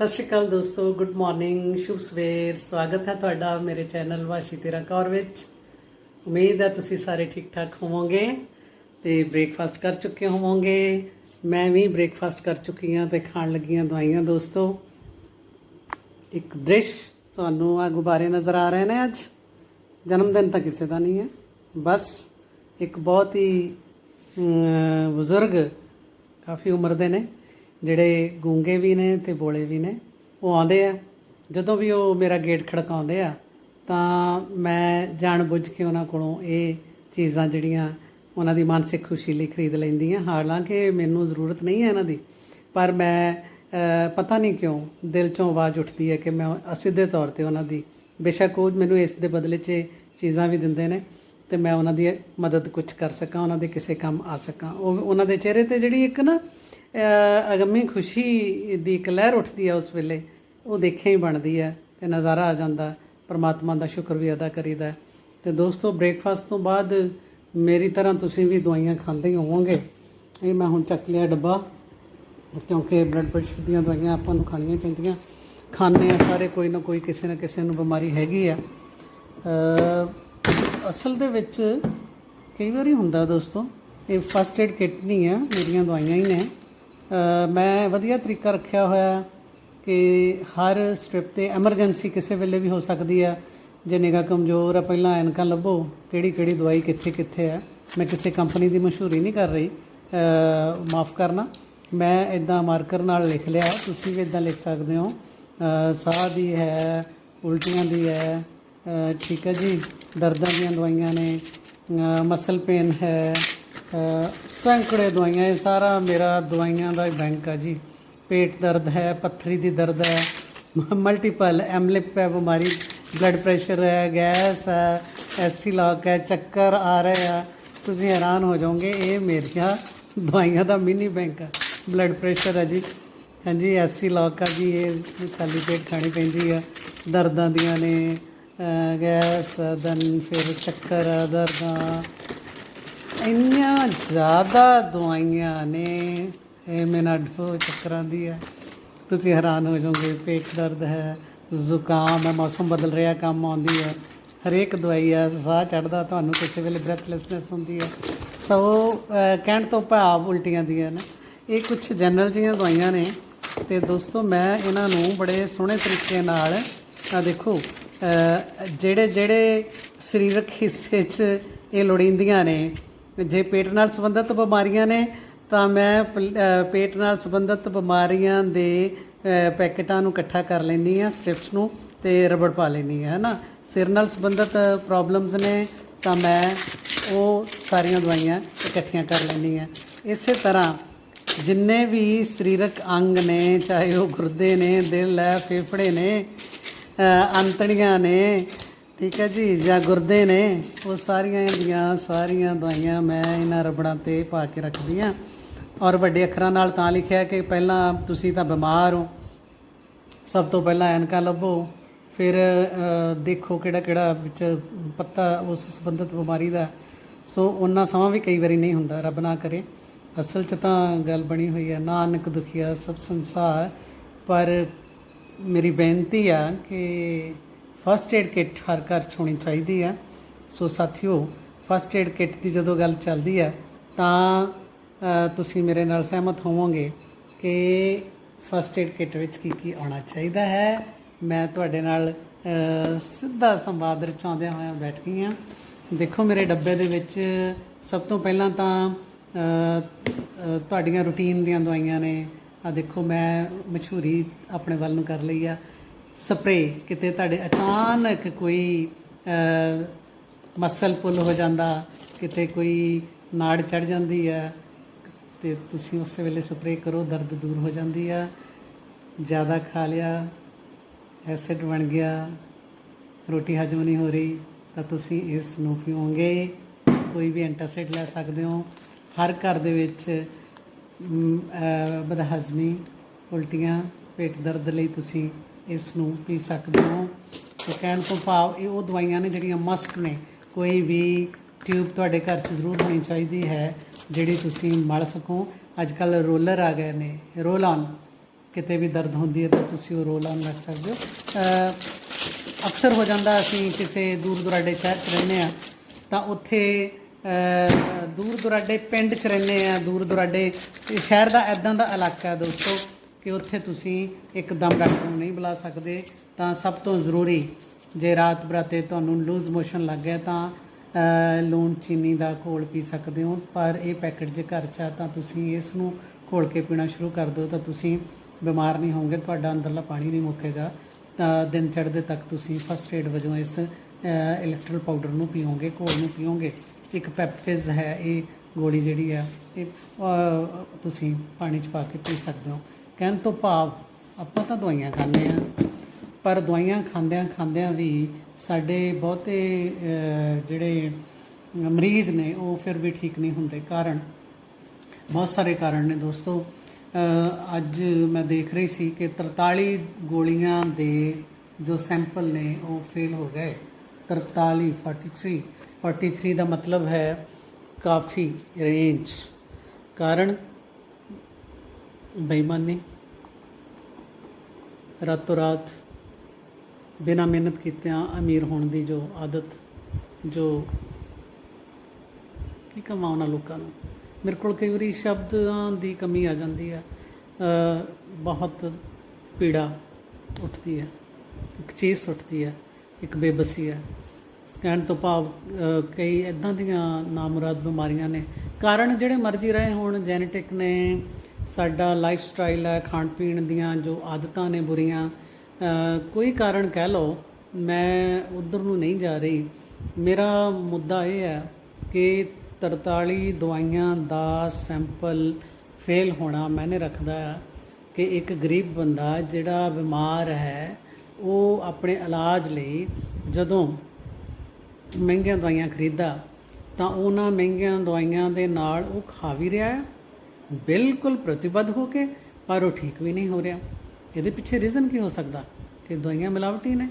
ਸਤਿ ਸ਼੍ਰੀ ਅਕਾਲ ਦੋਸਤੋ good morning ਸ਼ੁਭ ਸਵੇਰ। ਸਵਾਗਤ ਹੈ ਤੁਹਾਡਾ ਮੇਰੇ ਚੈਨਲ ਵਾਸ਼ੀ ਤੇਰਾ ਕੌਰ ਵਿੱਚ। ਉਮੀਦ ਹੈ ਤੁਸੀਂ ਸਾਰੇ ਠੀਕ ਠਾਕ ਹੋਵੋਗੇ ਤੇ ਬ੍ਰੇਕਫਾਸਟ ਕਰ ਚੁੱਕੇ ਹੋਵੋਗੇ। ਮੈਂ ਵੀ ਬ੍ਰੇਕਫਾਸਟ ਕਰ ਚੁੱਕੀ ਹਾਂ ਤੇ ਖਾਣ ਲੱਗੀਆਂ ਦਵਾਈਆਂ ਦੋਸਤੋ। ਇੱਕ ਦ੍ਰਿਸ਼ ਤੁਹਾਨੂੰ ਆ ਗੁਬਾਰੇ ਨਜ਼ਰ ਆ ਰਹੇ ਨੇ ਅੱਜ। ਜਨਮ ਦਿਨ ਤਾਂ ਕਿਸੇ ਦਾ ਨਹੀਂ ਹੈ। ਬਸ ਇੱਕ ਬਹੁਤ ਹੀ ਬਜ਼ੁਰਗ ਕਾਫੀ ਉਮਰ ਦੇ ਨੇ। ਜਿਹੜੇ ਗੂੰਗੇ ਵੀ ਨੇ ਤੇ ਬੋਲੇ ਵੀ ਨੇ, ਉਹ ਆਉਂਦੇ ਆ। ਜਦੋਂ ਵੀ ਉਹ ਮੇਰਾ ਗੇਟ ਖੜਕਾਉਂਦੇ ਆ, ਤਾਂ ਮੈਂ ਜਾਣ ਬੁੱਝ ਕੇ ਉਹਨਾਂ ਕੋਲੋਂ ਇਹ ਚੀਜ਼ਾਂ ਜਿਹੜੀਆਂ ਉਹਨਾਂ ਦੀ ਮਾਨਸਿਕ ਖੁਸ਼ੀ ਲਈ ਖਰੀਦ ਲੈਂਦੀ ਹਾਂ ਹਾਲਾਂਕਿ ਮੈਨੂੰ ਜ਼ਰੂਰਤ ਨਹੀਂ ਹੈ ਇਹਨਾਂ ਦੀ, ਪਰ ਮੈਂ ਪਤਾ ਨਹੀਂ ਕਿਉਂ ਦਿਲ ਚੋਂ ਆਵਾਜ਼ ਉੱਠਦੀ ਹੈ ਕਿ ਮੈਂ ਅਸਿੱਧੇ ਤੌਰ ਤੇ ਉਹਨਾਂ ਦੀ, ਬੇਸ਼ੱਕ ਉਹ ਮੈਨੂੰ ਇਸ ਦੇ ਬਦਲੇ 'ਚ ਚੀਜ਼ਾਂ ਵੀ ਦਿੰਦੇ ਨੇ ਤੇ ਮੈਂ ਉਹਨਾਂ ਦੀ ਮਦਦ ਕੁਝ ਕਰ ਸਕਾਂ, ਉਹਨਾਂ ਦੇ ਕਿਸੇ ਕੰਮ ਆ ਸਕਾਂ। ਉਹ, ਉਹਨਾਂ ਦੇ ਚਿਹਰੇ ਤੇ ਜਿਹੜੀ ਇੱਕ ਨਾ ਅਗੰਮੀ ਖੁਸ਼ੀ ਦੀ ਇੱਕ ਲਹਿਰ ਉੱਠਦੀ ਹੈ ਉਸ ਵੇਲੇ, ਉਹ ਦੇਖਿਆ ਹੀ ਬਣਦੀ ਹੈ ਤੇ ਨਜ਼ਾਰਾ ਆ ਜਾਂਦਾ, ਪਰਮਾਤਮਾ ਦਾ ਸ਼ੁਕਰ ਵੀ ਅਦਾ ਕਰੀਦਾ। ਹੈ। ਤੇ ਦੋਸਤੋ ਬ੍ਰੇਕਫਾਸਟ ਤੋਂ ਬਾਅਦ ਮੇਰੀ ਤਰ੍ਹਾਂ ਤੁਸੀਂ ਵੀ ਦਵਾਈਆਂ ਖਾਂਦੇ ਹੀ ਹੋਵੋਗੇ। ਇਹ ਮੈਂ ਹੁਣ ਚੱਕ ਲਿਆ ਡੱਬਾ, ਕਿਉਂਕਿ ਬਲੱਡ ਪ੍ਰੈਸ਼ਰ ਦੀਆਂ ਦਵਾਈਆਂ ਆਪਾਂ ਨੂੰ ਖਾਣੀਆਂ ਪੈਂਦੀਆਂ। ਖਾਂਦੇ ਆ ਸਾਰੇ, ਕੋਈ ਨਾ ਕੋਈ ਕਿਸੇ ਨਾ ਕਿਸੇ ਨੂੰ ਬਿਮਾਰੀ ਹੈਗੀ ਆ। ਅਸਲ ਦੇ ਵਿੱਚ ਕਈ ਵਾਰੀ ਹੁੰਦਾ ਦੋਸਤੋ, ਇਹ ਫਸਟ ਏਡ ਕਿਟ ਨਹੀਂ ਆ ਮੇਰੀਆਂ ਦਵਾਈਆਂ ਹੀ ਨੇ। ਮੈਂ ਵਧੀਆ ਤਰੀਕਾ ਰੱਖਿਆ ਹੋਇਆ ਕਿ ਹਰ ਸਟ੍ਰਿਪ ਤੇ ਐਮਰਜੈਂਸੀ ਕਿਸੇ ਵੇਲੇ ਵੀ ਹੋ ਸਕਦੀ ਆ ਜੇ ਨਿਗਾ ਕਮਜ਼ੋਰ ਆ, ਪਹਿਲਾਂ ਐਨਕਾਂ ਲੱਭੋ, ਕਿਹੜੀ ਕਿਹੜੀ ਦਵਾਈ ਕਿੱਥੇ ਕਿੱਥੇ ਆ ਮੈਂ ਕਿਸੇ ਕੰਪਨੀ ਦੀ ਮਸ਼ਹੂਰੀ ਨਹੀਂ ਕਰ ਰਹੀ। ਮਾਫ ਕਰਨਾ। ਮੈਂ ਇਦਾਂ ਮਾਰਕਰ ਨਾਲ ਲਿਖ ਲਿਆ। ਤੁਸੀਂ ਵੀ ਇਦਾਂ ਲਿਖ ਸਕਦੇ ਹੋ। ਸਾਹ ਦੀ ਹੈ, ਉਲਟੀਆਂ ਦੀ ਹੈ ਠੀਕ ਹੈ ਜੀ। ਦਰਦਾਂ ਦੀਆਂ ਦਵਾਈਆਂ ਨੇ। ਮਸਲ ਪੇਨ ਹੈ। ਸੈਂਕੜੇ ਦਵਾਈਆਂ, ਇਹ ਸਾਰਾ ਮੇਰਾ ਦਵਾਈਆਂ ਦਾ ਬੈਂਕ ਆ ਜੀ। ਪੇਟ ਦਰਦ ਹੈ, ਪੱਥਰੀ ਦੀ ਦਰਦ ਹੈ ਮਲਟੀਪਲ ਐਮਲਿਪ ਹੈ, ਬਿਮਾਰੀ ਬਲੱਡ ਪ੍ਰੈਸ਼ਰ ਹੈ, ਗੈਸ ਹੈ ਐਸੀ ਲੌਕ ਹੈ, ਚੱਕਰ ਆ ਰਹੇ ਆ। ਤੁਸੀਂ ਹੈਰਾਨ ਹੋ ਜਾਓਗੇ, ਇਹ ਮੇਰੀਆਂ ਦਵਾਈਆਂ ਦਾ ਮਿਨੀ ਬੈਂਕ ਆ। ਬਲੱਡ ਪ੍ਰੈਸ਼ਰ ਹੈ ਜੀ। ਹਾਂਜੀ ਐਸੀ ਲੌਕ ਆ ਜੀ, ਇਹ ਖਾਲੀ ਪੇਟ ਖਾਣੀ ਪੈਂਦੀ ਆ। ਦਰਦਾਂ ਦੀਆਂ ਨੇ ਗੈਸ ਦਨ ਫਿਰ ਚੱਕਰ, ਦਰਦਾਂ ਇੰਨੀਆਂ ਜ਼ਿਆਦਾ ਦਵਾਈਆਂ ਨੇ, ਇਹ ਮੇਰਾ ਡੋ ਚੱਕਰਾਂ ਦੀ ਹੈ। ਤੁਸੀਂ ਹੈਰਾਨ ਹੋ ਜਾਓਗੇ, ਪੇਟ ਦਰਦ ਹੈ, ਜ਼ੁਕਾਮ ਹੈ, ਮੌਸਮ ਬਦਲ ਰਿਹਾ, ਕੰਮ ਆਉਂਦੀ ਹੈ। ਹਰੇਕ ਦਵਾਈ ਹੈ, ਸਾਹ ਚੜਦਾ ਤੁਹਾਨੂੰ ਕਿਸੇ ਵੇਲੇ ਬ੍ਰੈਥਲੈਸਨੈਸ ਹੁੰਦੀ ਹੈ। ਸੋ ਕਹਿਣ ਤੋਂ ਭਾਵ ਉਲਟੀਆਂ ਦੀਆਂ ਨੇ। ਇਹ ਕੁਝ ਜਨਰਲ ਜੀਆਂ ਦਵਾਈਆਂ ਨੇ ਤੇ ਦੋਸਤੋ, ਮੈਂ ਇਹਨਾਂ ਨੂੰ ਬੜੇ ਸੋਹਣੇ ਤਰੀਕੇ ਨਾਲ ਆ ਦੇਖੋ ਜਿਹੜੇ ਜਿਹੜੇ ਸਰੀਰਕ ਹਿੱਸੇ 'ਚ ਇਹ ਲੋੜੀਂਦੀਆਂ ਨੇ ਜੇ ਪੇਟ ਨਾਲ ਸੰਬੰਧਿਤ ਬਿਮਾਰੀਆਂ ਨੇ, ਤਾਂ ਮੈਂ ਪੇਟ ਨਾਲ ਸੰਬੰਧਿਤ ਬਿਮਾਰੀਆਂ ਦੇ ਅਹ ਪੈਕੇਟਾਂ ਨੂੰ ਇਕੱਠਾ ਕਰ ਲੈਂਦੀ ਆ ਸਟ੍ਰਿਪਸ ਨੂੰ ਤੇ ਰਬੜ ਪਾ ਲੈਂਦੀ ਆ ਹਨਾ? ਸਿਰ ਨਾਲ ਸੰਬੰਧਿਤ ਪ੍ਰੋਬਲਮਸ ਨੇ, ਤਾਂ ਮੈਂ ਉਹ ਸਾਰੀਆਂ ਦਵਾਈਆਂ ਇਕੱਠੀਆਂ ਕਰ ਲੈਂਦੀ ਆ ਇਸੇ ਤਰ੍ਹਾਂ ਜਿੰਨੇ ਵੀ ਸਰੀਰਕ ਅੰਗ ਨੇ, ਚਾਹੇ ਉਹ ਗੁਰਦੇ ਨੇ, ਦਿਲ ਹੈ, ਫੇਫੜੇ ਨੇ ਅੰਤੜੀਆਂ ਨੇ ਠੀਕ ਹੈ ਜੀ, ਜਾਂ ਗੁਰਦੇ ਨੇ, ਉਹ ਸਾਰੀਆਂ ਦੀਆਂ ਸਾਰੀਆਂ ਦਵਾਈਆਂ ਮੈਂ ਇਹਨਾਂ ਰਬੜਾਂ ਤੇ ਪਾ ਕੇ ਰੱਖਦੀ ਹਾਂ। ਔਰ ਵੱਡੇ ਅੱਖਰਾਂ ਨਾਲ ਤਾਂ ਲਿਖਿਆ ਕਿ ਪਹਿਲਾਂ ਤੁਸੀਂ ਤਾਂ ਬਿਮਾਰ ਹੋ, ਸਭ ਤੋਂ ਪਹਿਲਾਂ ਐਨਕਾ ਲੱਭੋ, ਫਿਰ ਦੇਖੋ ਕਿਹੜਾ ਕਿਹੜਾ ਵਿੱਚ ਪੱਤਾ ਉਸ ਸੰਬੰਧਿਤ ਬਿਮਾਰੀ ਦਾ। ਸੋ ਉਹਨਾਂ ਸਮਾਂ ਵੀ ਕਈ ਵਾਰੀ ਨਹੀਂ ਹੁੰਦਾ, ਰੱਬ ਨਾ ਕਰੇ। ਅਸਲ 'ਚ ਤਾਂ ਗੱਲ ਬਣੀ ਹੋਈ ਹੈ, ਨਾਨਕ ਦੁਖੀਆ ਸਭ ਸੰਸਾਰ। ਪਰ ਮੇਰੀ ਬੇਨਤੀ ਆ ਕਿ ਫਸਟ ਏਡ ਕਿੱਟ ਹਰ ਘਰ 'ਚ ਹੋਣੀ ਚਾਹੀਦੀ ਆ ਸੋ ਸਾਥੀਓ ਫਸਟ ਏਡ ਕਿੱਟ ਦੀ ਜਦੋਂ ਗੱਲ ਚੱਲਦੀ ਹੈ, ਤਾਂ ਤੁਸੀਂ ਮੇਰੇ ਨਾਲ ਸਹਿਮਤ ਹੋਵੋਗੇ ਕਿ ਫਸਟ ਏਡ ਕਿੱਟ ਵਿੱਚ ਕੀ ਕੀ ਆਉਣਾ ਚਾਹੀਦਾ ਹੈ। ਮੈਂ ਤੁਹਾਡੇ ਨਾਲ ਸਿੱਧਾ ਸੰਵਾਦ ਰਚਾਉਂਦਿਆਂ ਹੋਇਆਂ ਬੈਠ ਗਈ ਹਾਂ। ਦੇਖੋ, ਮੇਰੇ ਡੱਬੇ ਦੇ ਵਿੱਚ ਸਭ ਤੋਂ ਪਹਿਲਾਂ ਤਾਂ ਤੁਹਾਡੀਆਂ ਰੂਟੀਨ ਦੀਆਂ ਦਵਾਈਆਂ ਨੇ। ਆ ਦੇਖੋ, ਮੈਂ ਮਸ਼ਹੂਰੀ ਆਪਣੇ ਵੱਲ ਨੂੰ ਕਰ ਲਈ ਆ। ਸਪਰੇ ਕਿਤੇ ਤੁਹਾਡੇ ਅਚਾਨਕ ਕੋਈ ਮਸਲ ਪੁੱਲ ਹੋ ਜਾਂਦਾ ਕਿਤੇ ਕੋਈ ਨਾੜ ਚੜ ਜਾਂਦੀ ਹੈ ਤੇ ਤੁਸੀਂ ਉਸੇ ਵੇਲੇ ਸਪਰੇ ਕਰੋ ਦਰਦ ਦੂਰ ਹੋ ਜਾਂਦੀ ਆ ਜ਼ਿਆਦਾ ਖਾ ਲਿਆ ਐਸਿਡ ਬਣ ਗਿਆ ਰੋਟੀ ਹਜਮ ਨਹੀਂ ਹੋ ਰਹੀ ਤਾਂ ਤੁਸੀਂ ਇਸ ਨੂੰ ਪੀਓਗੇ ਕੋਈ ਵੀ ਐਂਟਾਸਿਡ ਲੈ ਸਕਦੇ ਹੋ ਹਰ ਘਰ ਦੇ ਵਿੱਚ ਮ, ਅਹ, ਬਦਹਜ਼ਮੀ ਉਲਟੀਆਂ ਪੇਟ ਦਰਦ ਲਈ ਤੁਸੀਂ ਇਸ ਨੂੰ ਪੀ ਸਕਦੇ ਹੋ। ਤੇ ਕਹਿਣ ਤੋਂ ਭਾਵ ਇਹ ਉਹ ਦਵਾਈਆਂ ਨੇ ਜਿਹੜੀਆਂ ਮਸਟ ਨੇ। ਕੋਈ ਵੀ ਟਿਊਬ ਤੁਹਾਡੇ ਘਰ 'ਚ ਜ਼ਰੂਰ ਹੋਣੀ ਚਾਹੀਦੀ ਹੈ, ਜਿਹੜੀ ਤੁਸੀਂ ਮਲ ਸਕੋ। ਅੱਜ ਕੱਲ ਰੋਲਰ ਆ ਗਏ ਨੇ। ਰੋਲ ਔਨ ਕਿਤੇ ਵੀ ਦਰਦ ਹੁੰਦੀ ਹੈ ਤਾਂ ਤੁਸੀਂ ਉਹ ਰੋਲ ਆਨ ਰੱਖ ਸਕਦੇ ਹੋ। ਅਕਸਰ ਹੋ ਜਾਂਦਾ ਅਸੀਂ ਕਿਸੇ ਦੂਰ ਦੁਰਾਡੇ ਸ਼ਹਿਰ 'ਚ ਰਹਿੰਦੇ ਆ ਤਾਂ ਉੱਥੇ ਦੂਰ ਦੁਰਾਡੇ ਪਿੰਡ 'ਚ ਰਹਿੰਦੇ ਆ ਦੂਰ ਦੁਰਾਡੇ ਸ਼ਹਿਰ ਦਾ ਐਦਾਂ ਦਾ ਇਲਾਕਾ ਦੋਸਤੋ। ਕਿ ਉੱਥੇ ਤੁਸੀਂ ਇੱਕਦਮ ਡਾਕਟਰ ਨੂੰ ਨਹੀਂ ਬੁਲਾ ਸਕਦੇ, ਤਾਂ ਸਭ ਤੋਂ ਜ਼ਰੂਰੀ ਜੇ ਰਾਤ ਬਰਾਤੇ ਤੁਹਾਨੂੰ ਲੂਜ਼ ਮੋਸ਼ਨ ਲੱਗ ਗਿਆ ਤਾਂ ਲੂਣ ਚੀਨੀ ਦਾ ਘੋਲ ਪੀ ਸਕਦੇ ਹੋ, ਪਰ ਇਹ ਪੈਕਟ ਜੇ ਘਰ 'ਚ ਆ ਤਾਂ ਤੁਸੀਂ ਇਸ ਨੂੰ ਘੋਲ ਕੇ ਪੀਣਾ ਸ਼ੁਰੂ ਕਰ ਦਿਓ ਤਾਂ ਤੁਸੀਂ ਬਿਮਾਰ ਨਹੀਂ ਹੋਵੋਗੇ, ਤੁਹਾਡਾ ਅੰਦਰਲਾ ਪਾਣੀ ਨਹੀਂ ਮੁੱਕੇਗਾ। ਤਾਂ ਦਿਨ ਚੜ੍ਹਦੇ ਤੱਕ ਤੁਸੀਂ ਫਸਟ ਏਡ ਵਜੋਂ ਇਸ ਇਲੈਕਟ੍ਰਲ ਪਾਊਡਰ ਨੂੰ ਪੀਓਗੇ, ਘੋਲ ਨੂੰ ਪੀਓਗੇ। ਇੱਕ ਪੈਪਫਿਜ਼ ਹੈ, ਇਹ ਗੋਲੀ ਜਿਹੜੀ ਆ, ਇਹ ਤੁਸੀਂ ਪਾਣੀ 'ਚ ਪਾ ਕੇ ਪੀ ਸਕਦੇ ਹੋ। ਕਹਿਣ ਤੋਂ ਭਾਵ ਆਪਾਂ ਤਾਂ ਦਵਾਈਆਂ ਖਾਂਦੇ ਆ ਪਰ ਦਵਾਈਆਂ ਖਾਂਦਿਆਂ ਖਾਂਦਿਆਂ ਵੀ ਸਾਡੇ ਬਹੁਤੇ ਜਿਹੜੇ ਮਰੀਜ਼ ਨੇ, ਉਹ ਫਿਰ ਵੀ ਠੀਕ ਨਹੀਂ ਹੁੰਦੇ ਕਾਰਨ। ਬਹੁਤ ਸਾਰੇ ਕਾਰਨ ਨੇ ਦੋਸਤੋ। ਅੱਜ ਮੈਂ ਦੇਖ ਰਹੀ ਸੀ ਕਿ 43 ਗੋਲੀਆਂ ਦੇ ਜੋ ਸੈਂਪਲ ਨੇ, ਉਹ ਫੇਲ ਹੋ ਗਏ। 43 43 43 ਦਾ ਮਤਲਬ ਹੈ ਕਾਫੀ ਰੇਂਜ ਕਾਰਨ ਬੇਈਮਾਨੀ ਰਾਤੋਂ ਰਾਤ ਬਿਨਾਂ ਮਿਹਨਤ ਕੀਤਿਆਂ ਅਮੀਰ ਹੋਣ ਦੀ ਜੋ ਆਦਤ, ਜੋ ਕੀ ਕਮਾਉਣਾ ਉਹਨਾਂ ਲੋਕਾਂ ਨੂੰ। ਮੇਰੇ ਕੋਲ ਕਈ ਵਾਰੀ ਸ਼ਬਦਾਂ ਦੀ ਕਮੀ ਆ ਜਾਂਦੀ ਹੈ। ਬਹੁਤ ਪੀੜਾ ਉੱਠਦੀ ਹੈ, ਇੱਕ ਚੀਜ਼ ਉੱਠਦੀ ਹੈ, ਇੱਕ ਬੇਬਸੀ ਹੈ। ਕਹਿਣ ਤੋਂ ਭਾਵ ਕਈ ਇਦਾਂ ਦੀਆਂ ਨਾਮੁਰਾਦ ਬਿਮਾਰੀਆਂ ਨੇ। ਕਾਰਨ ਜਿਹੜੇ ਮਰਜ਼ੀ ਰਹੇ ਹੋਣ, ਜੈਨੇਟਿਕ ਨੇ ਸਾਡਾ ਲਾਈਫ ਸਟਾਈਲ ਹੈ, ਖਾਣ ਪੀਣ ਦੀਆਂ ਜੋ ਆਦਤਾਂ ਨੇ ਬੁਰੀਆਂ ਕੋਈ ਕਾਰਨ ਕਹਿ ਲਓ, ਮੈਂ ਉਧਰ ਨੂੰ ਨਹੀਂ ਜਾ ਰਹੀ। ਮੇਰਾ ਮੁੱਦਾ ਇਹ ਹੈ ਕਿ 43 ਦਵਾਈਆਂ ਦਾ ਸੈਂਪਲ ਫੇਲ ਹੋਣਾ ਮੈਨੇ ਰੱਖਦਾ ਹੈ ਕਿ ਇੱਕ ਗਰੀਬ ਬੰਦਾ ਜਿਹੜਾ ਬਿਮਾਰ ਹੈ, ਉਹ ਆਪਣੇ ਇਲਾਜ ਲਈ ਜਦੋਂ ਮਹਿੰਗੀਆਂ ਦਵਾਈਆਂ ਖਰੀਦਾ ਤਾਂ ਉਹਨਾਂ ਮਹਿੰਗੀਆਂ ਦਵਾਈਆਂ ਦੇ ਨਾਲ ਉਹ ਖਾ ਵੀ ਰਿਹਾ ਹੈ। ਬਿਲਕੁਲ ਪ੍ਰਤੀਬੱਧ ਹੋ ਕੇ, ਪਰ ਉਹ ਠੀਕ ਵੀ ਨਹੀਂ ਹੋ ਰਿਹਾ। ਇਹਦੇ ਪਿੱਛੇ ਰੀਜ਼ਨ ਕੀ ਹੋ ਸਕਦਾ ਕਿ ਦਵਾਈਆਂ ਮਿਲਾਵਟੀ ਨੇ?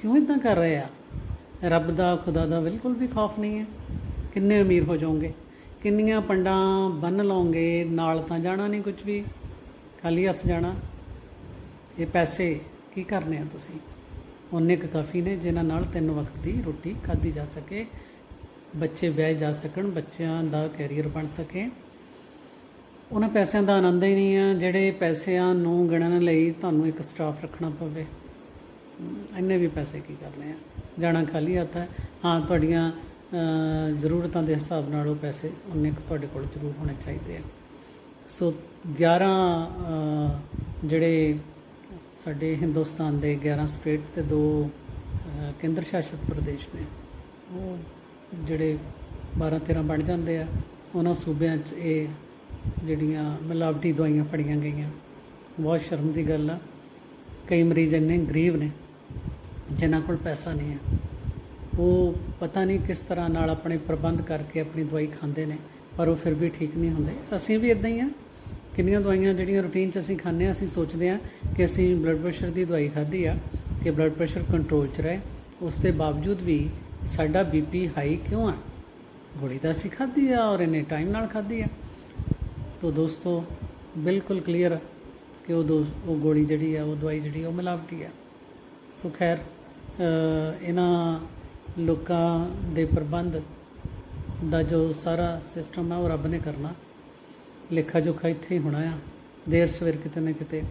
ਕਿਉਂ ਇਦਾਂ ਕਰ ਰਹੇ ਆ? ਰੱਬ ਦਾ, ਖੁਦਾ ਦਾ ਬਿਲਕੁਲ ਵੀ ਖੌਫ ਨਹੀਂ ਹੈ। ਕਿੰਨੇ ਅਮੀਰ ਹੋ ਜਾਓਗੇ? ਕਿੰਨੀਆਂ ਪੰਡਾਂ ਬੰਨ ਲਓਗੇ? ਨਾਲ ਤਾਂ ਜਾਣਾ ਨਹੀਂ ਕੁਝ ਵੀ। ਖਾਲੀ ਹੱਥ ਜਾਣਾ। ਇਹ ਪੈਸੇ ਕੀ ਕਰਨੇ ਆ ਤੁਸੀਂ? ਉਹਨੇ ਕੁ ਕਾਫੀ ਨੇ ਜਿਨ੍ਹਾਂ ਨਾਲ ਤਿੰਨ ਵਕਤ ਦੀ ਰੋਟੀ ਖਾਧੀ ਜਾ ਸਕੇ। ਬੱਚੇ ਵਿਆਹੇ ਜਾ ਸਕਣ, ਬੱਚਿਆਂ ਦਾ ਕੈਰੀਅਰ ਬਣ ਸਕੇ। ਉਹਨਾਂ ਪੈਸਿਆਂ ਦਾ ਆਨੰਦ ਹੀ ਨਹੀਂ ਆ, ਜਿਹੜੇ ਪੈਸਿਆਂ ਨੂੰ ਗਿਣਨ ਲਈ ਤੁਹਾਨੂੰ ਇੱਕ ਸਟਾਫ ਰੱਖਣਾ ਪਵੇ। ਇੰਨੇ ਵੀ ਪੈਸੇ ਕੀ ਕਰਨੇ ਆ? ਜਾਣਾ ਖਾਲੀ ਹੱਥ ਹੈ। ਹਾਂ, ਤੁਹਾਡੀਆਂ ਜ਼ਰੂਰਤਾਂ ਦੇ ਹਿਸਾਬ ਨਾਲ ਉਹ ਪੈਸੇ ਉਨੇ ਕੁ ਤੁਹਾਡੇ ਕੋਲ ਜ਼ਰੂਰ ਹੋਣੇ ਚਾਹੀਦੇ ਆ। ਸੋ 11 ਜਿਹੜੇ ਸਾਡੇ ਹਿੰਦੁਸਤਾਨ ਦੇ 11 ਸਟੇਟ ਤੇ ਦੋ ਕੇਂਦਰ ਸ਼ਾਸਿਤ ਪ੍ਰਦੇਸ਼ ਨੇ, ਉਹ ਜਿਹੜੇ 12 13 ਬਣ ਜਾਂਦੇ ਆ, ਉਹਨਾਂ ਸੂਬਿਆਂ 'ਚ ਇਹ ਜਿਹੜੀਆਂ ਮਿਲਾਵਟੀ ਦਵਾਈਆਂ ਫੜੀਆਂ ਗਈਆਂ। ਬਹੁਤ ਸ਼ਰਮ ਦੀ ਗੱਲ ਆ। ਕਈ ਮਰੀਜ਼ ਇੰਨੇ ਗਰੀਬ ਨੇ, ਜਿਨ੍ਹਾਂ ਕੋਲ ਪੈਸਾ ਨਹੀਂ ਹੈ। ਉਹ ਪਤਾ ਨਹੀਂ ਕਿਸ ਤਰ੍ਹਾਂ ਨਾਲ ਆਪਣੇ ਪ੍ਰਬੰਧ ਕਰਕੇ ਆਪਣੀ ਦਵਾਈ ਖਾਂਦੇ ਨੇ, ਪਰ ਉਹ ਫਿਰ ਵੀ ਠੀਕ ਨਹੀਂ ਹੁੰਦੇ। ਅਸੀਂ ਵੀ ਇਦਾਂ ਹੀ ਆ। ਕਿੰਨੀਆਂ ਦਵਾਈਆਂ ਜਿਹੜੀਆਂ ਰੂਟੀਨ 'ਚ ਅਸੀਂ ਖਾਂਦੇ ਆ ਅਸੀਂ ਸੋਚਦੇ ਆ ਕਿ ਅਸੀਂ ਬਲੱਡ ਪ੍ਰੈਸ਼ਰ ਦੀ ਦਵਾਈ ਖਾਧੀ ਆ, ਕਿ ਬਲੱਡ ਪ੍ਰੈਸ਼ਰ ਕੰਟਰੋਲ 'ਚ ਰਹੇ। ਉਸ ਦੇ ਬਾਵਜੂਦ ਵੀ ਸਾਡਾ ਬੀਪੀ ਹਾਈ ਕਿਉਂ ਆ? ਗੋਲੀ ਤਾਂ ਅਸੀਂ ਖਾਧੀ ਆ ਔਰ ਇਹਨੇ ਟਾਈਮ ਨਾਲ ਖਾਧੀ ਆ। ਤੋ ਦੋਸਤੋ, ਬਿਲਕੁਲ ਕਲੀਅਰ ਕਿ ਉਹ ਦੋ, ਉਹ ਗੋਲੀ ਜਿਹੜੀ ਆ, ਉਹ ਦਵਾਈ ਜਿਹੜੀ ਉਹ ਮਿਲਾਵਟੀ ਆ। ਸੋ ਖੈਰ ਇਹਨਾਂ ਲੋਕਾਂ ਦੇ ਪ੍ਰਬੰਧ ਦਾ ਜੋ ਸਾਰਾ ਸਿਸਟਮ ਆ, ਉਹ ਰੱਬ ਨੇ ਕਰਨਾ। ਲੇਖਾ ਜੋਖਾ ਇੱਥੇ ਹੀ ਹੋਣਾ ਆ। ਦੇਰ ਸਵੇਰ ਕਿਤੇ ਨਾ ਕਿਤੇ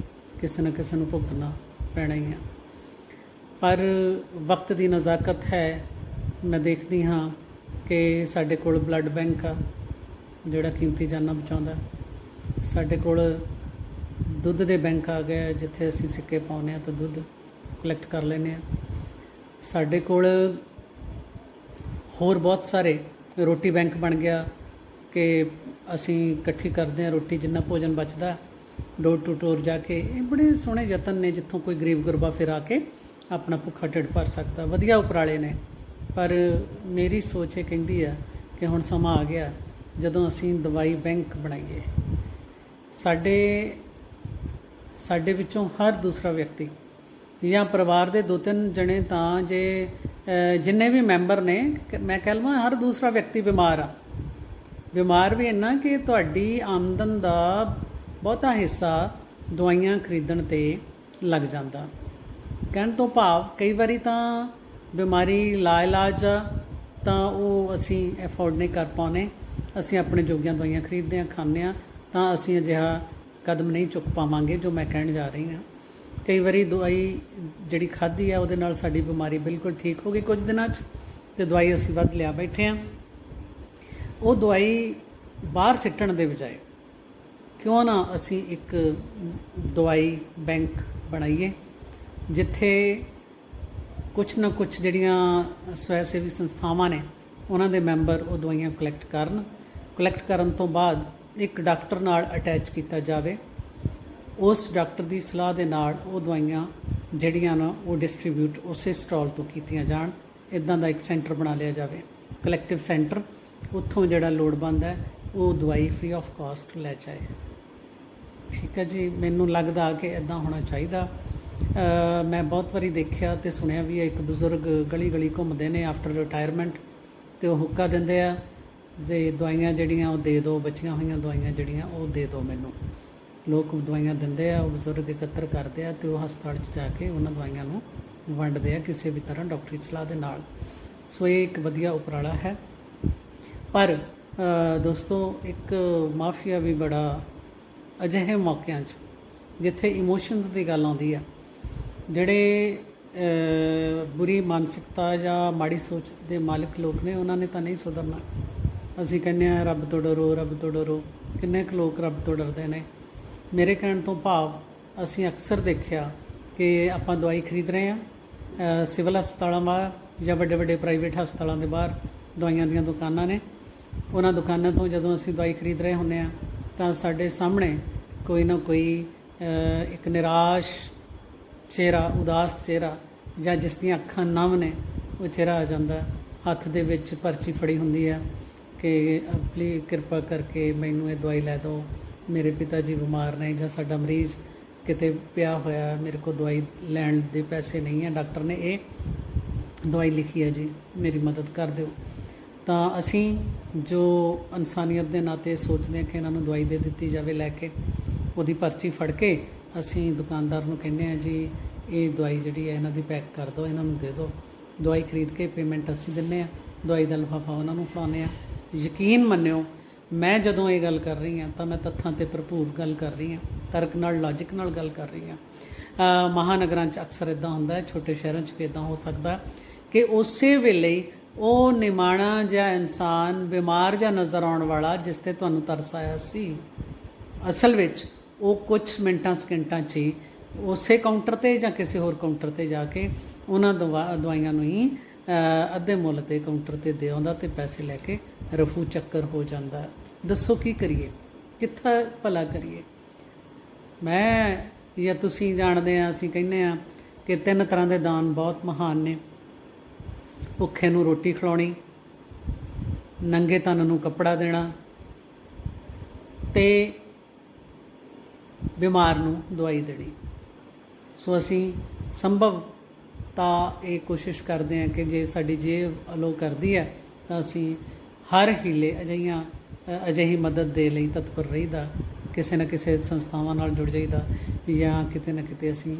ਕਿਸੇ ਨਾ ਕਿਸੇ ਨੂੰ ਭੁਗਤਣਾ ਪੈਣਾ ਹੀ ਆ। ਪਰ ਵਕਤ ਦੀ ਨਜ਼ਾਕਤ ਹੈ, ਮੈਂ ਦੇਖਦੀ ਹਾਂ ਕਿ ਸਾਡੇ ਕੋਲ ਬਲੱਡ ਬੈਂਕ ਆ, ਜਿਹੜਾ ਕੀਮਤੀ ਜਾਨਾਂ ਬਚਾਉਂਦਾ। ਸਾਡੇ ਕੋਲ ਦੁੱਧ ਦੇ ਬੈਂਕ ਆ ਗਏ ਜਿੱਥੇ ਅਸੀਂ ਸਿੱਕੇ ਪਾਉਂਦੇ ਆ ਤਾਂ ਦੁੱਧ ਕਲੈਕਟ ਕਰ ਲੈਂਦੇ ਆ। ਸਾਡੇ ਕੋਲ ਹੋਰ ਬਹੁਤ ਸਾਰੇ ਰੋਟੀ ਬੈਂਕ ਬਣ ਗਿਆ ਕਿ ਅਸੀਂ ਇਕੱਠੀ ਕਰਦੇ ਹਾਂ ਰੋਟੀ, ਜਿੰਨਾ ਭੋਜਨ ਬਚਦਾ ਡੋਰ ਟੂ ਡੋਰ ਜਾ ਕੇ। ਇਹ ਬੜੇ ਸੋਹਣੇ ਯਤਨ ਨੇ, ਜਿੱਥੋਂ ਕੋਈ ਗਰੀਬ ਗੁਰਬਾ ਫਿਰ ਆ ਕੇ ਆਪਣਾ ਭੁੱਖਾ ਢਿੱਡ ਭਰ ਸਕਦਾ। ਵਧੀਆ ਉਪਰਾਲੇ ਨੇ। ਪਰ ਮੇਰੀ ਸੋਚ ਇਹ ਕਹਿੰਦੀ ਆ ਕਿ ਹੁਣ ਸਮਾਂ ਆ ਗਿਆ, ਜਦੋਂ ਅਸੀਂ ਦਵਾਈ ਬੈਂਕ ਬਣਾਈਏ। ਸਾਡੇ ਸਾਡੇ ਵਿੱਚੋਂ ਹਰ ਦੂਸਰਾ ਵਿਅਕਤੀ ਜਾਂ ਪਰਿਵਾਰ ਦੇ ਦੋ ਤਿੰਨ ਜਣੇ ਤਾਂ ਜੇ ਜਿੰਨੇ ਵੀ ਮੈਂਬਰ ਨੇ, ਕ- ਮੈਂ ਕਹਿ ਲਵਾਂ ਹਰ ਦੂਸਰਾ ਵਿਅਕਤੀ ਬਿਮਾਰ ਆ। ਬਿਮਾਰ ਵੀ ਇੰਨਾ ਕਿ ਤੁਹਾਡੀ ਆਮਦਨ ਦਾ ਬਹੁਤਾ ਹਿੱਸਾ ਦਵਾਈਆਂ ਖਰੀਦਣ ਤੇ ਲੱਗ ਜਾਂਦਾ। ਕਹਿਣ ਤੋਂ ਭਾਵ ਕਈ ਵਾਰੀ ਤਾਂ ਬਿਮਾਰੀ ਲਾਇਲਾਜ ਆ, ਤਾਂ ਉਹ ਅਸੀਂ ਅਫੋਰਡ ਨਹੀਂ ਕਰ ਪਾਉਨੇ ਅਸੀਂ ਆਪਣੇ ਜੋਗੀਆਂ ਦਵਾਈਆਂ ਖਰੀਦਦੇ ਹਾਂ ਖਾਂਦੇ ਹਾਂ ਤਾਂ ਅਸੀਂ ਅਜਿਹਾ ਕਦਮ ਨਹੀਂ ਚੁੱਕ ਪਾਵਾਂਗੇ ਜੋ ਮੈਂ ਕਹਿਣ ਜਾ ਰਹੀ ਹਾਂ। ਕਈ ਵਾਰੀ ਦਵਾਈ ਜਿਹੜੀ ਖਾਧੀ ਆ, ਉਹਦੇ ਨਾਲ ਸਾਡੀ ਬਿਮਾਰੀ ਬਿਲਕੁਲ ਠੀਕ ਹੋ ਗਈ ਕੁਝ ਦਿਨਾਂ 'ਚ, ਤੇ ਦਵਾਈ ਅਸੀਂ ਵੱਧ ਲਿਆ ਬੈਠੇ ਹਾਂ। ਉਹ ਦਵਾਈ ਬਾਹਰ ਸਿੱਟਣ ਦੇ ਬਜਾਏ ਕਿਉਂ ਨਾ ਅਸੀਂ ਇੱਕ ਦਵਾਈ ਬੈਂਕ ਬਣਾਈਏ, ਜਿੱਥੇ ਕੁਝ ਨਾ ਕੁਝ ਜਿਹੜੀਆਂ ਸਵੈ ਸੇਵੀ ਸੰਸਥਾਵਾਂ ਨੇ, ਉਹਨਾਂ ਦੇ ਮੈਂਬਰ ਉਹ ਦਵਾਈਆਂ ਕਲੈਕਟ ਕਰਨ। ਕਲੈਕਟ ਕਰਨ ਤੋਂ ਬਾਅਦ ਇੱਕ ਡਾਕਟਰ ਨਾਲ ਅਟੈਚ ਕੀਤਾ ਜਾਵੇ, ਉਸ ਡਾਕਟਰ ਦੀ ਸਲਾਹ ਦੇ ਨਾਲ ਉਹ ਦਵਾਈਆਂ ਜਿਹੜੀਆਂ ਨਾ ਉਹ ਡਿਸਟ੍ਰੀਬਿਊਟ ਉਸੇ ਸਟਾਲ ਤੋਂ ਕੀਤੀਆਂ ਜਾਣ ਇਦਾਂ ਦਾ ਇੱਕ ਸੈਂਟਰ ਬਣਾ ਲਿਆ ਜਾਵੇ, ਕਲੈਕਟਿਵ ਸੈਂਟਰ, ਉੱਥੋਂ ਜਿਹੜਾ ਲੋੜਵੰਦ ਹੈ, ਉਹ ਦਵਾਈ ਫ੍ਰੀ ਆਫ ਕਾਸਟ ਲੈ ਜਾਏ ਠੀਕ ਹੈ ਜੀ, ਮੈਨੂੰ ਲੱਗਦਾ ਕਿ ਇਦਾਂ ਹੋਣਾ ਚਾਹੀਦਾ। ਮੈਂ ਬਹੁਤ ਵਾਰੀ ਦੇਖਿਆ ਤੇ ਸੁਣਿਆ ਵੀ ਇੱਕ ਬਜ਼ੁਰਗ ਗਲੀ ਗਲੀ ਘੁੰਮਦੇ ਨੇ ਆਫਟਰ ਰਿਟਾਇਰਮੈਂਟ ਤੇ ਉਹ ਹੁੱਕਾ ਦਿੰਦੇ ਆ ਜੇ ਦਵਾਈਆਂ ਜਿਹੜੀਆਂ ਉਹ ਦੇ ਦਿਓ, ਬਚੀਆਂ ਹੋਈਆਂ ਦਵਾਈਆਂ ਜਿਹੜੀਆਂ, ਉਹ ਦੇ ਦਿਓ ਮੈਨੂੰ। ਲੋਕ ਦਵਾਈਆਂ ਦਿੰਦੇ ਆ, ਉਹ ਬਜ਼ੁਰਗ ਇਕੱਤਰ ਕਰਦੇ ਆ ਤੇ ਉਹ ਹਸਪਤਾਲ 'ਚ ਜਾ ਕੇ ਉਹਨਾਂ ਦਵਾਈਆਂ ਨੂੰ ਵੰਡਦੇ ਆ ਕਿਸੇ ਵੀ ਤਰ੍ਹਾਂ ਡਾਕਟਰੀ ਸਲਾਹ ਦੇ ਨਾਲ। ਸੋ ਇਹ ਇੱਕ ਵਧੀਆ ਉਪਰਾਲਾ ਹੈ। ਪਰ ਦੋਸਤੋ, ਇੱਕ ਮਾਫੀਆ ਵੀ ਬੜਾ ਅਜਿਹੇ ਮੌਕਿਆਂ 'ਚ, ਜਿੱਥੇ ਇਮੋਸ਼ਨਸ ਦੀ ਗੱਲ ਆਉਂਦੀ ਆ, ਜਿਹੜੇ ਬੁਰੀ ਮਾਨਸਿਕਤਾ ਜਾਂ ਮਾੜੀ ਸੋਚ ਦੇ ਮਾਲਕ ਲੋਕ ਨੇ, ਉਹਨਾਂ ਨੇ ਤਾਂ ਨਹੀਂ ਸੁਧਰਨਾ। ਅਸੀਂ ਕਹਿੰਦੇ ਆ ਰੱਬ ਤੋਂ ਡਰੋ, ਰੱਬ ਤੋਂ ਡਰੋ। ਕਿੰਨੇ ਕੁ ਲੋਕ ਰੱਬ ਤੋਂ ਡਰਦੇ ਨੇ। ਮੇਰੇ ਕਹਿਣ ਤੋਂ ਭਾਵ ਅਸੀਂ ਅਕਸਰ ਦੇਖਿਆ ਕਿ ਆਪਾਂ ਦਵਾਈ ਖਰੀਦ ਰਹੇ ਆ ਸਿਵਲ ਹਸਪਤਾਲਾਂ ਬਾਹਰ ਜਾਂ ਵੱਡੇ ਵੱਡੇ ਪ੍ਰਾਈਵੇਟ ਹਸਪਤਾਲਾਂ ਦੇ ਬਾਹਰ ਦਵਾਈਆਂ ਦੀਆਂ ਦੁਕਾਨਾਂ ਨੇ। ਉਹਨਾਂ ਦੁਕਾਨਾਂ ਤੋਂ ਜਦੋਂ ਅਸੀਂ ਦਵਾਈ ਖਰੀਦ ਰਹੇ ਹੁੰਨੇ ਆ ਤਾਂ ਸਾਡੇ ਸਾਹਮਣੇ ਕੋਈ ਨਾ ਕੋਈ ਇੱਕ ਨਿਰਾਸ਼ ਚਿਹਰਾ, ਉਦਾਸ ਚਿਹਰਾ ਜਾਂ ਜਿਸ ਦੀਆਂ ਅੱਖਾਂ ਨਮ ਨੇ, ਉਹ ਚਿਹਰਾ ਆ ਜਾਂਦਾ। ਹੱਥ ਦੇ ਵਿੱਚ ਪਰਚੀ ਫੜੀ ਹੁੰਦੀ ਆ ਕਿ ਪਲੀ ਕਿਰਪਾ ਕਰਕੇ ਮੈਨੂੰ ਇਹ ਦਵਾਈ ਲੈ ਦਿਓ। ਮੇਰੇ ਪਿਤਾ ਜੀ ਬਿਮਾਰ ਨੇ ਜਾਂ ਸਾਡਾ ਮਰੀਜ਼ ਕਿਤੇ ਪਿਆ ਹੋਇਆ, ਮੇਰੇ ਕੋਲ ਦਵਾਈ ਲੈਣ ਦੇ ਪੈਸੇ ਨਹੀਂ ਹੈ। ਡਾਕਟਰ ਨੇ ਇਹ ਦਵਾਈ ਲਿਖੀ ਹੈ ਜੀ, ਮੇਰੀ ਮਦਦ ਕਰ ਦਿਓ। ਤਾਂ ਅਸੀਂ ਜੋ ਇਨਸਾਨੀਅਤ ਦੇ ਨਾਤੇ ਸੋਚਦੇ ਹਾਂ ਕਿ ਇਹਨਾਂ ਨੂੰ ਦਵਾਈ ਦੇ ਦਿੱਤੀ ਜਾਵੇ ਲੈ ਕੇ, ਉਹਦੀ ਪਰਚੀ ਫੜ ਕੇ ਅਸੀਂ ਦੁਕਾਨਦਾਰ ਨੂੰ ਕਹਿੰਦੇ ਹਾਂ ਜੀ, ਇਹ ਦਵਾਈ ਜਿਹੜੀ ਹੈ ਇਹਨਾਂ ਦੀ ਪੈਕ ਕਰ ਦਿਓ, ਇਹਨਾਂ ਨੂੰ ਦੇ ਦਿਓ। ਦਵਾਈ ਖਰੀਦ ਕੇ ਪੇਮੈਂਟ ਅਸੀਂ ਦਿੰਨੇ ਆ ਦਵਾਈ ਦਾ ਲਿਫਾਫਾ ਉਹਨਾਂ ਨੂੰ ਫੜਾਉਂਦੇ ਆ ਯਕੀਨ ਮੰਨਿਓ, ਮੈਂ ਜਦੋਂ ਇਹ ਗੱਲ ਕਰ ਰਹੀ ਹਾਂ, ਤਾਂ ਮੈਂ ਤੱਥਾਂ ਤੇ ਭਰਪੂਰ ਗੱਲ ਕਰ ਰਹੀ ਹਾਂ, ਤਰਕ ਨਾਲ ਲੌਜੀਕ ਨਾਲ ਗੱਲ ਕਰ ਰਹੀ ਹਾਂ। ਮਹਾਨਗਰਾਂ 'ਚ ਅਕਸਰ ਇਦਾਂ ਹੁੰਦਾ ਹੈ, ਛੋਟੇ ਸ਼ਹਿਰਾਂ 'ਚ ਵੀ ਇਦਾਂ ਹੋ ਸਕਦਾ ਕਿ ਉਸੇ ਵੇਲੇ ਉਹ ਨਿਮਾਣਾ ਜਾਂ ਇਨਸਾਨ ਬਿਮਾਰ ਜਾਂ ਨਜ਼ਰ ਆਉਣ ਵਾਲਾ ਜਿਸ ਤੇ ਤੁਹਾਨੂੰ ਤਰਸ ਆਇਆ ਸੀ। ਅਸਲ ਵਿੱਚ ਉਹ ਕੁਝ ਮਿੰਟਾਂ, ਸਕਿੰਟਾਂ 'ਚ ਹੀ ਉਸੇ ਕਾਊਂਟਰ ਤੇ ਜਾਂ ਕਿਸੇ ਹੋਰ ਕਾਊਂਟਰ ਤੇ ਜਾ ਕੇ ਉਹਨਾਂ ਦਵਾ- ਦਵਾਈਆਂ ਨੂੰ ਹੀ ਅੱਧੇ ਮੁੱਲ ਤੇ ਕਾਊਂਟਰ ਤੇ ਦੇ ਆਉਂਦਾ ਤੇ ਪੈਸੇ ਲੈ ਕੇ ਰਫੂ ਚੱਕਰ ਹੋ ਜਾਂਦਾ। ਦੱਸੋ ਕੀ ਕਰੀਏ? ਕਿੱਥਾ ਭਲਾ ਕਰੀਏ? ਮੈਂ ਜਾਂ ਤੁਸੀਂ ਜਾਣਦੇ ਆ, ਅਸੀਂ ਕਹਿੰਦੇ ਆ ਕਿ ਤਿੰਨ ਤਰ੍ਹਾਂ ਦੇ ਦਾਨ ਬਹੁਤ ਮਹਾਨ ਨੇ। ਭੁੱਖੇ ਨੂੰ ਰੋਟੀ ਖਿਲਾਉਣੀ, ਨੰਗੇ ਤਨ ਨੂੰ ਕੱਪੜਾ ਦੇਣਾ ਤੇ ਬਿਮਾਰ ਨੂੰ ਦਵਾਈ ਦੇਣੀ। ਸੋ ਅਸੀਂ ਸੰਭਵ ਤਾਂ ਇਹ ਕੋਸ਼ਿਸ਼ ਕਰਦੇ ਹਾਂ ਕਿ ਜੇ ਸਾਡੀ ਜੇਬ ਅਲੋ ਕਰਦੀ ਹੈ, ਤਾਂ ਅਸੀਂ ਹਰ ਹੀਲੇ ਅਜਿਹੀਆਂ ਅਜਿਹੀ ਮਦਦ ਦੇ ਲਈ ਤਤਪਰ ਰਹੀਦਾ, ਕਿਸੇ ਨਾ ਕਿਸੇ ਸੰਸਥਾਵਾਂ ਨਾਲ ਜੁੜ ਜਾਈਦਾ, ਜਾਂ ਕਿਤੇ ਨਾ ਕਿਤੇ ਅਸੀਂ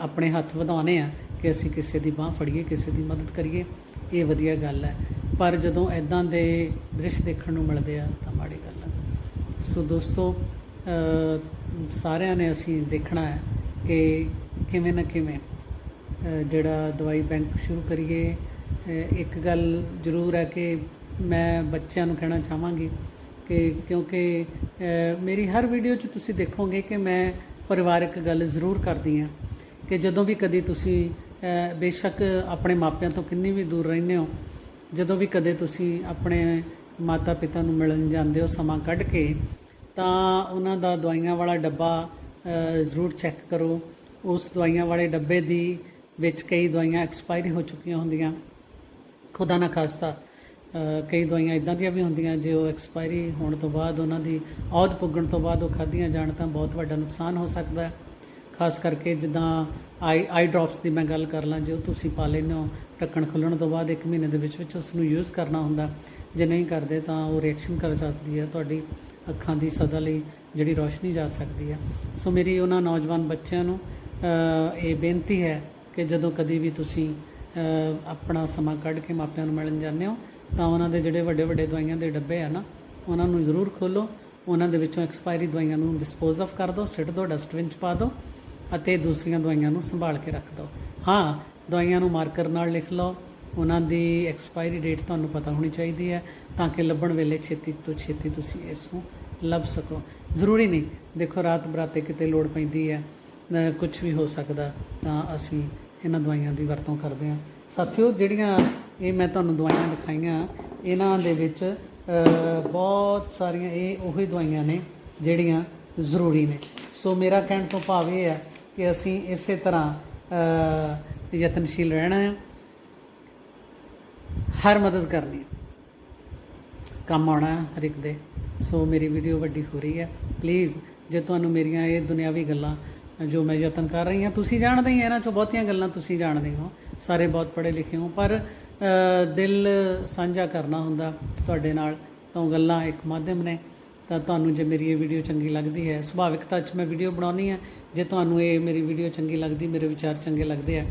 ਆਪਣੇ ਹੱਥ ਵਧਾਉਨੇ ਆ ਕਿ ਅਸੀਂ ਕਿਸੇ ਦੀ ਬਾਹ ਫੜੀਏ, ਕਿਸੇ ਦੀ ਮਦਦ ਕਰੀਏ। ਇਹ ਵਧੀਆ ਗੱਲ ਹੈ। ਪਰ ਜਦੋਂ ਐਦਾਂ ਦੇ ਦ੍ਰਿਸ਼ ਦੇਖਣ ਨੂੰ ਮਿਲਦੇ ਆ, ਤਾਂ ਮਾੜੀ ਗੱਲ ਹੈ। ਸੋ ਦੋਸਤੋ ਸਾਰਿਆਂ ਨੇ ਅਸੀਂ ਦੇਖਣਾ ਹੈ ਕਿ ਕਿਵੇਂ ਨਾ ਕਿਵੇਂ ਜਿਹੜਾ ਦਵਾਈ ਬੈਂਕ ਸ਼ੁਰੂ ਕਰੀਏ ਇੱਕ ਗੱਲ ਜ਼ਰੂਰ ਹੈ ਕਿ ਮੈਂ ਬੱਚਿਆਂ ਨੂੰ ਕਹਿਣਾ ਚਾਹਾਂਗੀ ਕਿ ਕਿਉਂਕਿ ਮੇਰੀ ਹਰ ਵੀਡੀਓ 'ਚ ਤੁਸੀਂ ਦੇਖੋਗੇ ਕਿ ਮੈਂ ਪਰਿਵਾਰਕ ਗੱਲ ਜ਼ਰੂਰ ਕਰਦੀ ਹਾਂ ਕਿ ਜਦੋਂ ਵੀ ਕਦੀ ਤੁਸੀਂ ਬੇਸ਼ੱਕ ਆਪਣੇ ਮਾਪਿਆਂ ਤੋਂ ਕਿੰਨੀ ਵੀ ਦੂਰ ਰਹਿੰਦੇ ਹੋ, ਜਦੋਂ ਵੀ ਕਦੇ ਤੁਸੀਂ ਆਪਣੇ ਮਾਤਾ ਪਿਤਾ ਨੂੰ ਮਿਲਣ ਜਾਂਦੇ ਹੋ ਸਮਾਂ ਕੱਢ ਕੇ, ਤਾਂ ਉਹਨਾਂ ਦਾ ਦਵਾਈਆਂ ਵਾਲਾ ਡੱਬਾ ਜ਼ਰੂਰ ਚੈੱਕ ਕਰੋ। ਉਸ ਦਵਾਈਆਂ ਵਾਲੇ ਡੱਬੇ ਦੀ ਵਿੱਚ ਕਈ ਦਵਾਈਆਂ ਐਕਸਪਾਇਰੀ ਹੋ ਚੁੱਕੀਆਂ ਹੁੰਦੀਆਂ। ਖੁਦਾ ਨਾ ਖਾਸਤਾ ਕਈ ਦਵਾਈਆਂ ਇਦਾਂ ਦੀਆਂ ਵੀ ਹੁੰਦੀਆਂ ਜੇ ਉਹ ਐਕਸਪਾਇਰੀ ਹੋਣ ਤੋਂ ਬਾਅਦ ਉਹਨਾਂ ਦੀ ਔਧ ਪੁੱਗਣ ਤੋਂ ਬਾਅਦ ਉਹ ਖਾਧੀਆਂ ਜਾਣ ਤਾਂ ਬਹੁਤ ਵੱਡਾ ਨੁਕਸਾਨ ਹੋ ਸਕਦਾ ਹੈ। ਖਾਸ ਕਰਕੇ ਜਿੱਦਾਂ ਆਈ ਆਈ ਡ੍ਰੌਪਸ ਦੀ ਮੈਂ ਗੱਲ ਕਰ ਲਾਂ, ਜੇ ਉਹ ਤੁਸੀਂ ਪਾ ਲੈਂਦੇ ਹੋ, ਢੱਕਣ ਖੁੱਲਣ ਤੋਂ ਬਾਅਦ 1 ਮਹੀਨੇ ਦੇ ਵਿੱਚ ਵਿੱਚ ਉਸ ਨੂੰ ਯੂਜ਼ ਕਰਨਾ ਹੁੰਦਾ। ਜੇ ਨਹੀਂ ਕਰਦੇ ਤਾਂ ਉਹ ਰਿਐਕਸ਼ਨ ਕਰ ਸਕਦੀ ਹੈ, ਤੁਹਾਡੀ ਅੱਖਾਂ ਦੀ ਸਦਾ ਲਈ ਜਿਹੜੀ ਰੋਸ਼ਨੀ ਜਾ ਸਕਦੀ ਹੈ। ਸੋ ਮੇਰੀ ਉਹਨਾਂ ਨੌਜਵਾਨ ਬੱਚਿਆਂ ਨੂੰ ਇਹ ਬੇਨਤੀ ਹੈ ਕਿ ਜਦੋਂ ਕਦੀ ਵੀ ਤੁਸੀਂ ਆਪਣਾ ਸਮਾਂ ਕੱਢ ਕੇ ਮਾਪਿਆਂ ਨੂੰ ਮਿਲਣ ਜਾਂਦੇ ਹੋ, ਤਾਂ ਉਹਨਾਂ ਦੇ ਜਿਹੜੇ ਵੱਡੇ ਵੱਡੇ ਦਵਾਈਆਂ ਦੇ ਡੱਬੇ ਆ ਨਾ, ਉਹਨਾਂ ਨੂੰ ਜ਼ਰੂਰ ਖੋਲੋ। ਉਹਨਾਂ ਦੇ ਵਿੱਚੋਂ ਐਕਸਪਾਇਰੀ ਦਵਾਈਆਂ ਨੂੰ ਡਿਸਪੋਜ਼ ਆਫ ਕਰ ਦਿਓ ਸਿੱਟ ਦਿਓ ਡਸਟਬਿਨ 'ਚ ਪਾ ਦਿਓ ਅਤੇ ਦੂਸਰੀਆਂ ਦਵਾਈਆਂ ਨੂੰ ਸੰਭਾਲ ਕੇ ਰੱਖ ਦਿਓ ਹਾਂ, ਦਵਾਈਆਂ ਨੂੰ ਮਾਰਕਰ ਨਾਲ ਲਿਖ ਲਓ। ਉਹਨਾਂ ਦੀ ਐਕਸਪਾਇਰੀ ਡੇਟ ਤੁਹਾਨੂੰ ਪਤਾ ਹੋਣੀ ਚਾਹੀਦੀ ਹੈ, ਤਾਂ ਕਿ ਲੱਭਣ ਵੇਲੇ ਛੇਤੀ ਤੋਂ ਛੇਤੀ ਤੁਸੀਂ ਇਸ ਨੂੰ ਲੱਭ ਸਕੋ। ਜ਼ਰੂਰੀ ਨਹੀਂ, ਦੇਖੋ ਰਾਤ ਬਰਾਤੇ ਕਿਤੇ ਲੋੜ ਪੈਂਦੀ ਹੈ ਕੁਝ ਵੀ ਹੋ ਸਕਦਾ, ਤਾਂ ਅਸੀਂ ਇਹਨਾਂ ਦਵਾਈਆਂ ਦੀ ਵਰਤੋਂ ਕਰਦੇ ਹਾਂ ਸਾਥੀਓ, ਜਿਹੜੀਆਂ ਇਹ ਮੈਂ ਤੁਹਾਨੂੰ ਦਵਾਈਆਂ ਦਿਖਾਈਆਂ, ਇਹਨਾਂ ਦੇ ਵਿੱਚ ਬਹੁਤ ਸਾਰੀਆਂ ਇਹ ਉਹੀ ਦਵਾਈਆਂ ਨੇ ਜਿਹੜੀਆਂ ਜ਼ਰੂਰੀ ਨੇ। ਸੋ ਮੇਰਾ ਕਹਿਣ ਤੋਂ ਭਾਵ ਇਹ ਹੈ ਕਿ ਅਸੀਂ ਇਸੇ ਤਰ੍ਹਾਂ ਯਤਨਸ਼ੀਲ ਰਹਿਣਾ ਹੈ ਹਰ ਮਦਦ ਕਰਨੀ ਕੰਮ ਆਉਣਾ ਹਰ ਇੱਕ ਦੇ। ਸੋ ਮੇਰੀ ਵੀਡੀਓ ਵੱਡੀ ਹੋ ਰਹੀ ਹੈ ਪਲੀਜ਼ ਜੇ ਤੁਹਾਨੂੰ ਮੇਰੀਆਂ ਇਹ ਦੁਨਿਆਵੀ ਗੱਲਾਂ ਜੋ ਮੈਂ ਯਤਨ ਕਰ ਰਹੀ ਹਾਂ, ਤੁਸੀਂ ਜਾਣਦੇ ਹੀ ਇਹਨਾਂ ਚੋਂ ਬਹੁਤੀਆਂ ਗੱਲਾਂ ਤੁਸੀਂ ਜਾਣਦੇ ਹੋ। ਸਾਰੇ ਬਹੁਤ ਪੜ੍ਹੇ ਲਿਖੇ ਹੋ, ਪਰ ਦਿਲ ਸਾਂਝਾ ਕਰਨਾ ਹੁੰਦਾ ਤੁਹਾਡੇ ਨਾਲ। ਤਾਂ ਉਹ ਗੱਲਾਂ ਇੱਕ ਮਾਧਿਅਮ ਨੇ। ਤਾਂ ਤੁਹਾਨੂੰ ਜੇ ਮੇਰੀ ਇਹ ਵੀਡੀਓ ਚੰਗੀ ਲੱਗਦੀ ਹੈ, ਸੁਭਾਵਿਕਤਾ 'ਚ ਮੈਂ ਵੀਡੀਓ ਬਣਾਉਣੀ ਹੈ ਜੇ ਤੁਹਾਨੂੰ ਇਹ ਮੇਰੀ ਵੀਡੀਓ ਚੰਗੀ ਲੱਗਦੀ, ਮੇਰੇ ਵਿਚਾਰ ਚੰਗੇ ਲੱਗਦੇ ਆ,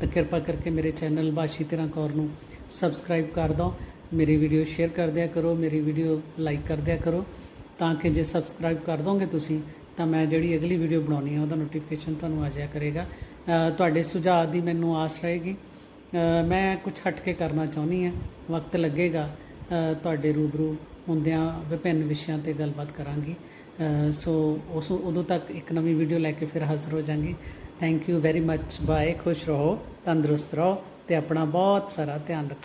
ਤਾਂ ਕਿਰਪਾ ਕਰਕੇ ਮੇਰੇ ਚੈਨਲ ਬਾਸ਼ੀ ਤੇਰਾ ਕੌਰ ਨੂੰ ਸਬਸਕ੍ਰਾਈਬ ਕਰ ਦਿਓ। ਮੇਰੀ ਵੀਡੀਓ ਸ਼ੇਅਰ ਕਰ ਦਿਆ ਕਰੋ, ਮੇਰੀ ਵੀਡੀਓ ਲਾਈਕ ਕਰ ਦਿਆ ਕਰੋ। ਤਾਂ ਕਿ ਜੇ ਸਬਸਕ੍ਰਾਈਬ ਕਰ ਦੋਗੇ ਤੁਸੀਂ ਤਾਂ ਮੈਂ ਜਿਹੜੀ ਅਗਲੀ ਵੀਡੀਓ ਬਣਾਉਣੀ ਹੈ ਉਹਦਾ ਨੋਟੀਫਿਕੇਸ਼ਨ ਤੁਹਾਨੂੰ ਆ ਜਾਇਆ ਕਰੇਗਾ। ਤੁਹਾਡੇ ਸੁਝਾਅ ਦੀ ਮੈਨੂੰ ਆਸ ਰਹੇਗੀ। ਮੈਂ ਕੁਝ ਹਟ ਕੇ ਕਰਨਾ ਚਾਹੁੰਦੀ ਹਾਂ ਵਕਤ ਲੱਗੇਗਾ। ਤੁਹਾਡੇ ਰੂਬਰੂ ਹੁੰਦਿਆਂ ਵਿਭਿੰਨ ਵਿਸ਼ਿਆਂ ਤੇ ਗੱਲਬਾਤ ਕਰਾਂਗੀ। ਸੋ ਉਸ ਉਦੋਂ ਤੱਕ ਇੱਕ ਨਵੀਂ ਵੀਡੀਓ ਲੈ ਕੇ ਫਿਰ ਹਾਜ਼ਰ ਹੋ ਜਾਵਾਂਗੀ thank you very much bye ਖੁਸ਼ ਰਹੋ, ਤੰਦਰੁਸਤ ਰਹੋ ਤੇ ਆਪਣਾ ਬਹੁਤ ਸਾਰਾ ਧਿਆਨ ਰੱਖੋ।